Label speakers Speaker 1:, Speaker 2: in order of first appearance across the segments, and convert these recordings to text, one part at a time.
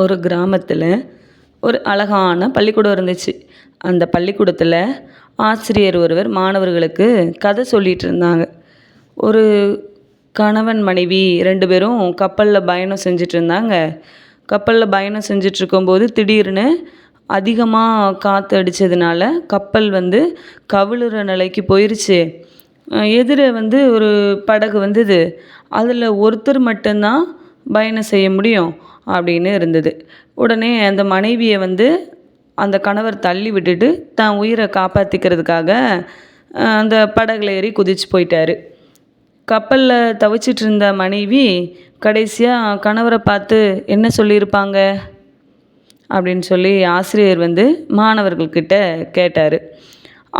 Speaker 1: ஒரு கிராமத்தில் ஒரு அழகான பள்ளிக்கூடம் இருந்துச்சு. அந்த பள்ளிக்கூடத்தில் ஆசிரியர் ஒருவர் மாணவர்களுக்கு கதை சொல்லிகிட்டு இருந்தாங்க. ஒரு கணவன் மனைவி ரெண்டு பேரும் கப்பலில் பயணம் செஞ்சுட்டு இருந்தாங்க. கப்பலில் பயணம் செஞ்சுட்டு இருக்கும்போது திடீர்னு அதிகமாக காற்று அடித்ததுனால கப்பல் வந்து கவிழுற நிலைக்கு போயிருச்சு. எதிரே வந்து ஒரு படகு வந்தது. அதில் ஒருத்தர் மட்டும்தான் பயணம் செய்ய முடியும். அப்படின்னு இருந்தது. உடனே அந்த மனைவியை வந்து அந்த கணவர் தள்ளி விட்டுட்டு தான் உயிரை காப்பாற்றிக்கிறதுக்காக அந்த படகுல ஏறி குதிச்சு போயிட்டாரு. கப்பலில் தவிச்சிட்டு இருந்த மனைவி கடைசியாக கணவரை பார்த்து என்ன சொல்லியிருப்பாங்க? அப்படின்னு சொல்லி ஆசிரியர் வந்து மாணவர்கள்கிட்ட கேட்டார்.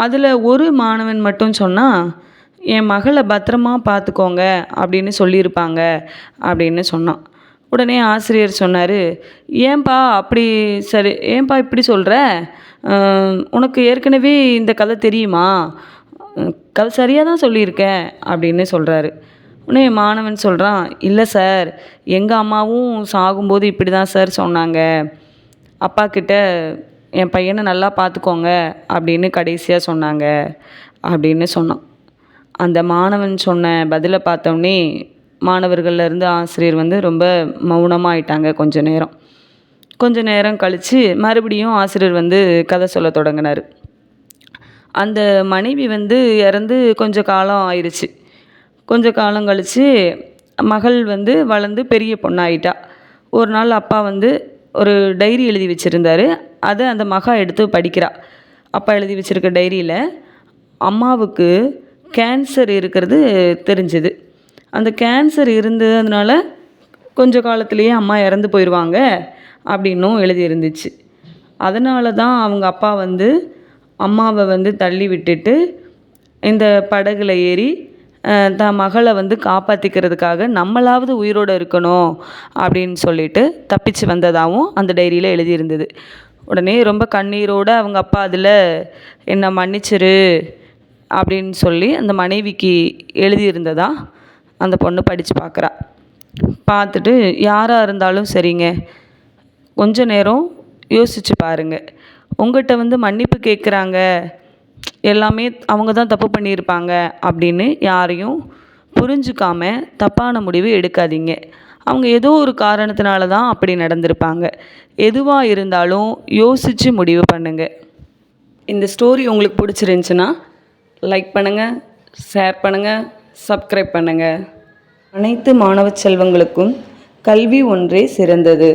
Speaker 1: அதில் ஒரு மாணவன் மட்டும் சொன்னால் என் மகளை பத்திரமா பார்த்துக்கோங்க அப்படின்னு சொல்லியிருப்பாங்க அப்படின்னு சொன்னான். உடனே ஆசிரியர் சொன்னார் ஏன்பா அப்படி சரி ஏன்பா இப்படி சொல்கிற உனக்கு ஏற்கனவே இந்த கதை தெரியுமா? கதை சரியாக தான் சொல்லியிருக்கேன் அப்படின்னு சொல்கிறாரு உடனே மாணவன் சொல்கிறான் இல்லை சார் எங்கள் அம்மாவும் சாகும்போது இப்படி தான் சார் சொன்னாங்க. அப்பா கிட்ட என் பையனை நல்லா பார்த்துக்கோங்க அப்படின்னு கடைசியாக சொன்னாங்க அப்படின்னு சொன்னான். அந்த மாணவன் சொன்ன பதிலை பார்த்தோன்னே மாணவர்கள்ல இருந்து ஆசிரியர் வந்து ரொம்ப மௌனமாக ஆயிட்டாங்க கொஞ்ச நேரம். கொஞ்ச நேரம் கழித்து மறுபடியும் ஆசிரியர் வந்து கதை சொல்ல தொடங்கினார். அந்த மனைவி வந்து இறந்து கொஞ்ச காலம் ஆயிடுச்சு கொஞ்ச காலம் கழித்து மகள் வந்து வளர்ந்து பெரிய பொண்ணாயிட்டா. ஒரு நாள் அப்பா வந்து ஒரு டைரி எழுதி வச்சுருந்தாரு. அதை அந்த மகா எடுத்து படிக்கிறா. அப்பா எழுதி வச்சுருக்க டைரியில் அம்மாவுக்கு கேன்சர் இருக்கிறது தெரிஞ்சுது. அந்த கேன்சர் இருந்ததுனால கொஞ்ச காலத்துலேயே அம்மா இறந்து போயிடுவாங்க அப்படின்னும் எழுதியிருந்துச்சு. அதனால தான் அவங்க அப்பா வந்து அம்மாவை வந்து தள்ளி விட்டுட்டு இந்த படகுல ஏறி தான் மகளை வந்து காப்பாற்றிக்கிறதுக்காக நம்மளாவது உயிரோடு இருக்கணும் அப்படின்னு சொல்லிட்டு தப்பிச்சு வந்ததாகவும் அந்த டைரியில் எழுதியிருந்தது. உடனே ரொம்ப கண்ணீரோடு அவங்க அப்பா அதில் என்னை மன்னிச்சிரு அப்படின்னு சொல்லி அந்த மனைவிக்கு எழுதியிருந்ததா அந்த பொண்ணு படித்து பார்க்குறா பார்த்துட்டு யாராக இருந்தாலும் சரிங்க. கொஞ்ச நேரம் யோசித்து பாருங்கள் உங்கள்கிட்ட வந்து மன்னிப்பு கேட்குறாங்க எல்லாமே அவங்க தான் தப்பு பண்ணியிருப்பாங்க அப்படின்னு யாரையும் புரிஞ்சுக்காம தப்பான முடிவு எடுக்காதீங்க. அவங்க ஏதோ ஒரு காரணத்தினால தான் அப்படி நடந்திருப்பாங்க. எதுவாக இருந்தாலும் யோசித்து முடிவு பண்ணுங்கள் இந்த ஸ்டோரி உங்களுக்கு பிடிச்சிருந்துச்சுன்னா லைக் பண்ணுங்கள் ஷேர் பண்ணுங்கள் சப்ஸ்கிரைப் பண்ணுங்கள் அனைத்து மாணவ செல்வங்களுக்கும் கல்வி ஒன்றே சிறந்தது.